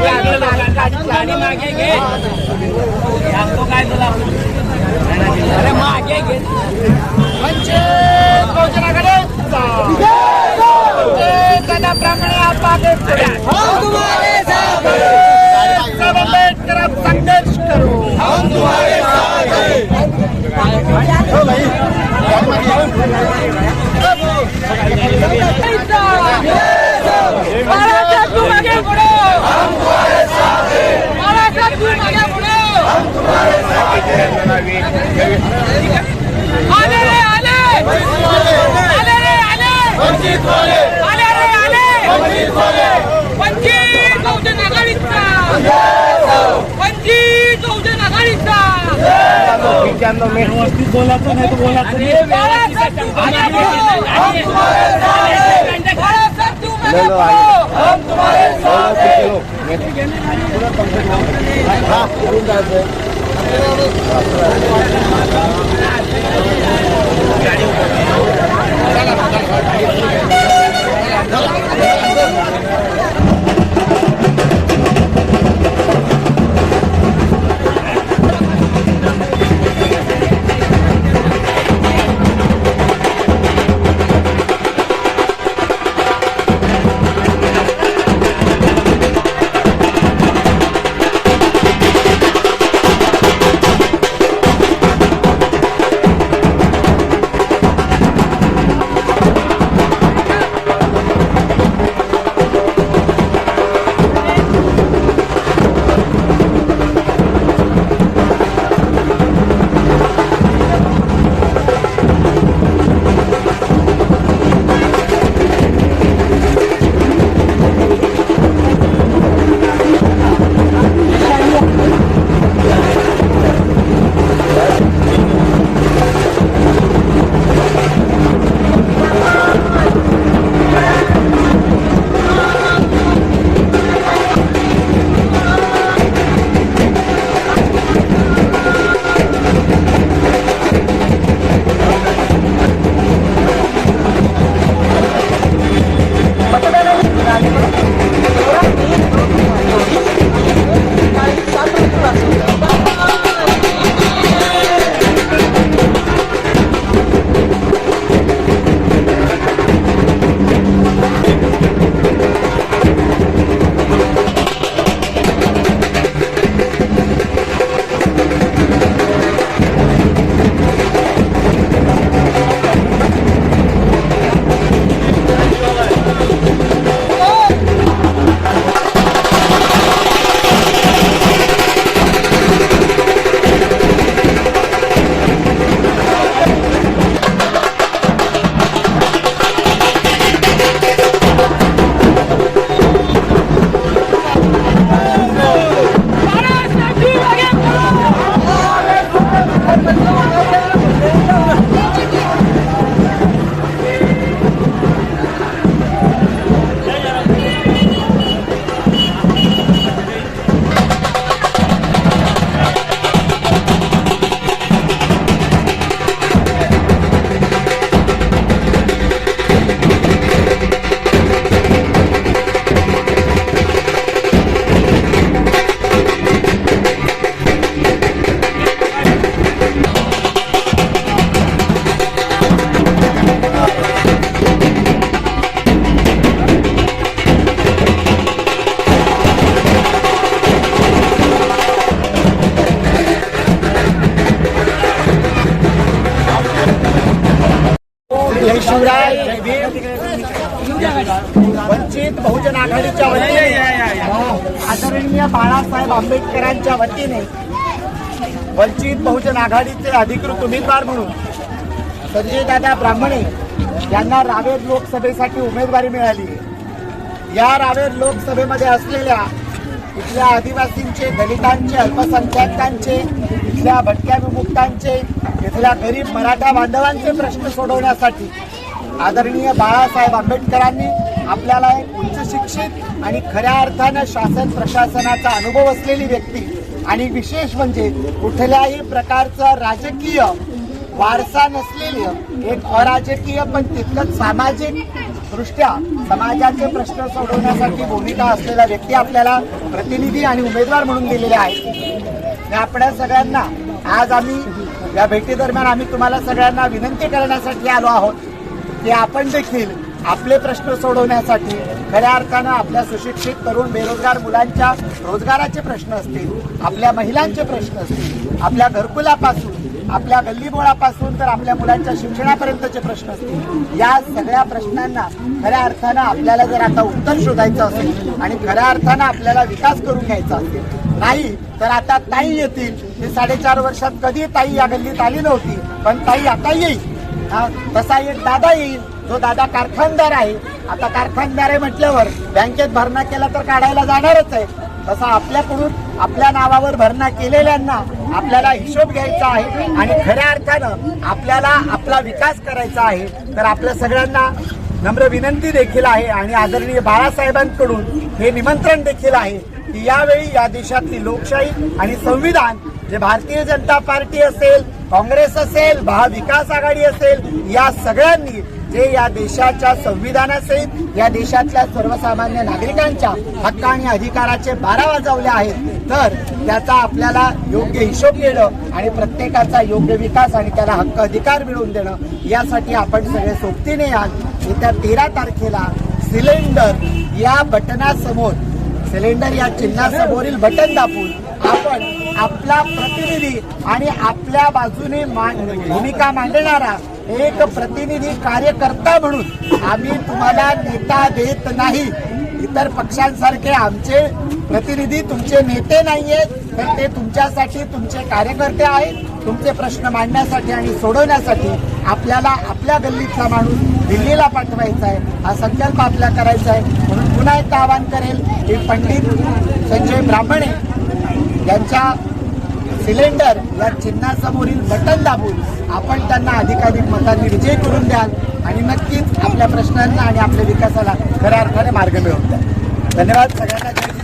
गाडी मागे घे सांगतो काय तुला अरे मागे घे वंचित बहुजन आघाडीचा. वंचित दादा ब्राह्मणे आप आगे पुढे. साहेब आंबेडकर आप संघर्ष करो महाराष्ट्रात तू मागे पुढे महाराष्ट्रात तू मागे पुढे आले रे आले आले रे आले आले रे आले वंचित बहुजन आघाडीचा वंचित बहुजन आघाडीचा बोलायचं नाही तर बोलायचं बाळासाहेब तू शिवराय. वंचित बहुजन आघाडीच्या वतीने. आदरणीय बाळासाहेब आंबेडकरांच्या वतीने. वंचित बहुजन आघाडीचे अधिकृत उमेदवार म्हणून संजय दादा ब्राह्मणे यांना रावेर लोकसभेसाठी उमेदवारी मिळाली. या रावेर लोकसभेमध्ये असलेल्या इथल्या आदिवासींचे दलितांचे अल्पसंख्याकांचे इथल्या भटक्या विमुक्तांचे इथल्या गरीब मराठा बांधवांचे प्रश्न सोडवण्यासाठी आदरणीय बाळासाहेब आंबेडकरांनी आपल्याला एक उच्च शिक्षित आणि खऱ्या अर्थानं शासन प्रशासनाचा अनुभव असलेली व्यक्ती आणि विशेष म्हणजे कुठल्याही प्रकारचं राजकीय वारसा नसलेली एक अराजकीय पण तितकंच सामाजिक दृष्ट्या समाजाचे प्रश्न सोडवण्यासाठी भूमिका असलेला व्यक्ती आपल्याला प्रतिनिधी आणि उमेदवार म्हणून दिलेले आहेत आपल्या सगळ्यांना आज आम्ही या भेटीदरम्यान आम्ही तुम्हाला सगळ्यांना विनंती करण्यासाठी आलो आहोत. की आपण देखील आपले प्रश्न सोडवण्यासाठी खऱ्या अर्थानं आपल्या सुशिक्षित तरुण बेरोजगार मुलांच्या रोजगाराचे प्रश्न असतील आपल्या महिलांचे प्रश्न असतील आपल्या घरकुलापासून आपल्या गल्लीबोळापासून तर आपल्या मुलांच्या शिक्षणापर्यंतचे प्रश्न असतील या सगळ्या प्रश्नांना खऱ्या अर्थानं आपल्याला जर आता उत्तर शोधायचं असेल आणि खऱ्या अर्थानं आपल्याला विकास करून घ्यायचा असेल नाही तर आता ताई येतील. ते साडेचार वर्षात कधी ताई या गल्लीत आली नव्हती पण ताई आता येईल. तसा एक दादा येईल जो दादा कारखानदार आहे. आता कारखानदार आहे म्हटल्यावर बँकेत भरणा केला तर काढायला जाणारच आहे. तसा आपल्याकडून आपल्या नावावर भरणा केलेल्यांना आपल्याला हिशोब घ्यायचा आहे आणि खऱ्या अर्थानं आपल्याला आपला विकास करायचा आहे. तर आपल्या सगळ्यांना नम्र विनंती देखील आहे आणि आदरणीय बाळासाहेबांकडून हे निमंत्रण देखील आहे की यावेळी या देशातली लोकशाही आणि संविधान जे भारतीय जनता पार्टी असेल काँग्रेस असेल महाविकास आघाडी असेल या सगळ्यांनी जे या देशाच्या संविधानासहित या देशातल्या सर्वसामान्य नागरिकांच्या हक्क आणि अधिकाराचे बारा वाजवले आहेत तर त्याचा आपल्याला योग्य हिशोब घेणं आणि प्रत्येकाचा योग्य विकास आणि त्याला हक्क अधिकार मिळवून देणं यासाठी आपण सगळे सोबतीने याल येत्या तेरा तारखेला सिलेंडर या बटनासमोर सिलेंडर या चिन्हासमोरील बटन दाबून आपण आपला प्रतिनिधी आणि आपल्या बाजूने भूमिका मांडणारा एक प्रतिनिधी कार्यकर्ता म्हणून आम्ही तुम्हाला नेता देत नाही. इतर पक्षांसारखे आमचे प्रतिनिधी तुमचे नेते नाहीयेत तर ते तुमच्यासाठी तुमचे कार्यकर्ते आहेत. तुमचे प्रश्न मांडण्यासाठी आणि सोडवण्यासाठी आपल्याला आपल्या गल्लीतला माणूस दिल्लीला पाठवायचा आहे. हा संकल्प आपला करायचा आहे. म्हणून पुन्हा एकदा आवाहन करेल की पंडित संजय ब्राह्मणे यांच्या सिलेंडर या चिन्हासमोरील बटन दाबून आपण त्यांना अधिकाधिक मतांनी विजय करून द्याल आणि नक्कीच आपल्या प्रश्नांना आणि आपल्या विकासाला खऱ्या अर्थाने मार्ग मिळवून द्याल. धन्यवाद सगळ्यांना.